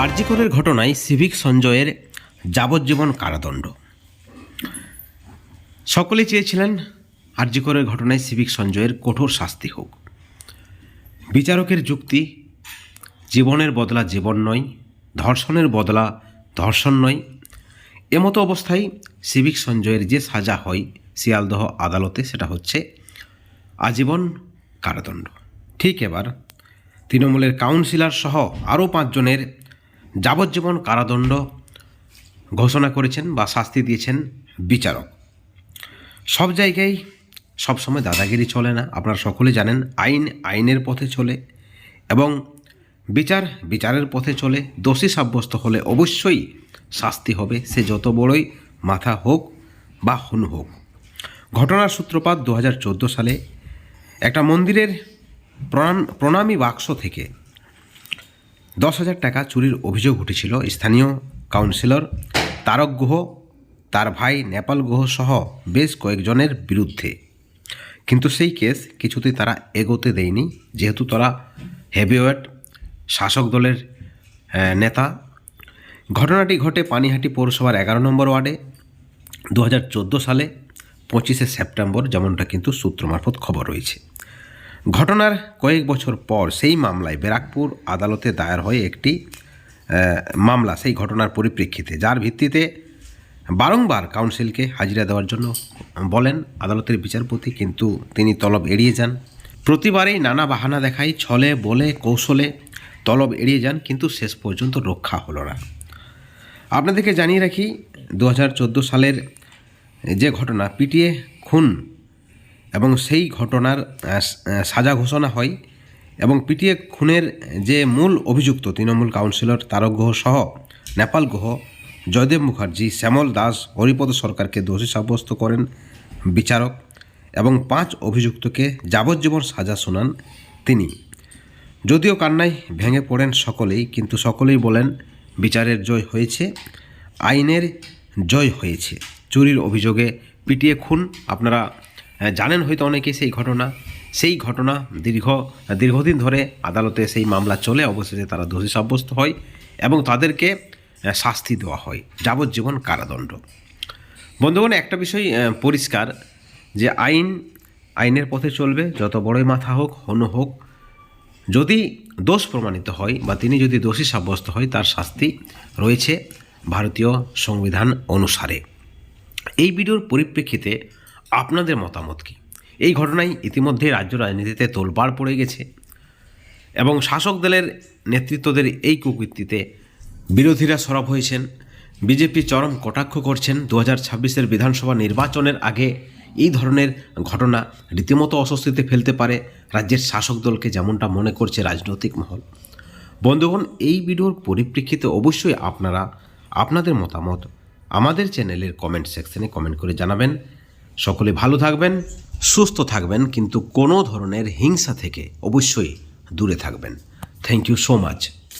আরজিকরের ঘটনায় সিভিক সঞ্জয়ের যাবজ্জীবন কারাদণ্ড। সকলেই চেয়েছিলেন আরজিকরের ঘটনায় সিভিক সঞ্জয়ের কঠোর শাস্তি হোক। বিচারকের যুক্তি, জীবনের বদলা জীবন নয়, ধর্ষণের বদলা ধর্ষণ নয়। এমতো অবস্থায় সিভিক সঞ্জয়ের যে সাজা হয় শিয়ালদহ আদালতে, সেটা হচ্ছে আজীবন কারাদণ্ড। ঠিক এবার তৃণমূলের কাউন্সিলর সহ আরও পাঁচজনের যাবজ্জীবন কারাদণ্ড ঘোষণা করেছেন বা শাস্তি দিয়েছেন বিচারক। সব জায়গায় সবসময় দাদাগিরি চলে না। আপনারা সকলে জানেন, আইন আইনের পথে চলে এবং বিচার বিচারের পথে চলে। দোষী সাব্যস্ত হলে অবশ্যই শাস্তি হবে। সে যত বড়ই মাথা হোক বা হুন হোক। ঘটনার সূত্রপাত দু হাজার চোদ্দ সালে একটা মন্দিরের প্রণাম প্রণামী বাক্স থেকে দশ হাজার টাকা চুরির অভিযোগ উঠেছিল স্থানীয় কাউন্সিলর তারক গুহ, তার ভাই নেপাল গুহ সহ বেশ কয়েকজনের বিরুদ্ধে। কিন্তু সেই কেস কিছুতেই তারা এগোতে দেয়নি। যেহেতু তারা হেভিওয়েট শাসক দলের নেতা। ঘটনাটি ঘটে পানিহাটি পৌরসভার এগারো নম্বর ওয়ার্ডে। দু হাজার চোদ্দ সালে পঁচিশে সেপ্টেম্বর, যেমনটা কিন্তু সূত্র মারফত খবর রয়েছে। ঘটনার কয়েক বছর পর সেই মামলায় ব্যারাকপুর আদালতে দায়ের হয় একটি মামলা সেই ঘটনার পরিপ্রেক্ষিতে, যার ভিত্তিতে বারংবার কাউন্সিলকে হাজিরা দেওয়ার জন্য বলেন আদালতের বিচারপতি, কিন্তু তিনি তলব এড়িয়ে যান। প্রতিবারেই নানা বাহানা দেখাই ছলে, বলে, কৌশলে তলব এড়িয়ে যান, কিন্তু শেষ পর্যন্ত রক্ষা হলো না। আপনাদেরকে জানিয়ে রাখি, দু হাজার চোদ্দ সালের যে ঘটনা, পিটিএ খুন এবং সেই ঘটনার সাজা ঘোষণা হয় এবং পিটিএ খুনের যে মূল অভিযুক্ত তৃণমূল কাউন্সিলর তারক গুহ সহ নেপাল গুহ জয়দেব মুখার্জি, শ্যামল দাস, হরিপদ সরকারকে দোষী সাব্যস্ত করেন বিচারক এবং পাঁচ অভিযুক্তকে যাবজ্জীবন সাজা শোনান তিনি। যদিও কান্নায় ভেঙে পড়েন সকলেই, কিন্তু সকলেই বলেন, বিচারের জয় হয়েছে, আইনের জয় হয়েছে। চুরির অভিযোগে পিটিয়ে খুন, আপনারা জানেন হয়তো অনেকেই সেই ঘটনা। সেই ঘটনা দীর্ঘ, দীর্ঘদিন ধরে আদালতে সেই মামলা চলে, অবশেষে তারা দোষী সাব্যস্ত হয় এবং তাদেরকে শাস্তি দেওয়া হয়, যাবজ্জীবন কারাদণ্ড। বন্ধুগণ, একটা বিষয় পরিষ্কার যে আইন, আইনের পথে চলবে, যত বড়ই মাথা হোক, হনু হোক, যদি দোষ প্রমাণিত হয় বা তিনি যদি দোষী সাব্যস্ত হয়, তার শাস্তি রয়েছে ভারতীয় সংবিধান অনুসারে। এই ভিডিওর পরিপ্রেক্ষিতে আপনাদের মতামত কি? এই ঘটনায় ইতিমধ্যে রাজ্য রাজনীতিতে তোলপাড় পড়ে গেছে এবং শাসক দলের নেতৃত্বদের এই কুকীর্তিতে বিরোধীরা সরব হয়েছেন। বিজেপি চরম কটাক্ষ করছেন। দু হাজার ছাব্বিশের বিধানসভা নির্বাচনের আগে এই ধরনের ঘটনা রীতিমতো অস্বস্তিতে ফেলতে পারে রাজ্যের শাসক দলকে যেমনটা মনে করছে রাজনৈতিক মহল। বন্ধুগণ, এই ভিডিওর পরিপ্রেক্ষিতে অবশ্যই আপনারা আপনাদের মতামত আমাদের চ্যানেলের কমেন্ট সেকশনে কমেন্ট করে জানাবেন। সকলে ভালো থাকবেন, সুস্থ থাকবেন, কিন্তু কোনো ধরনের হিংসা থেকে অবশ্যই দূরে থাকবেন। Thank you so much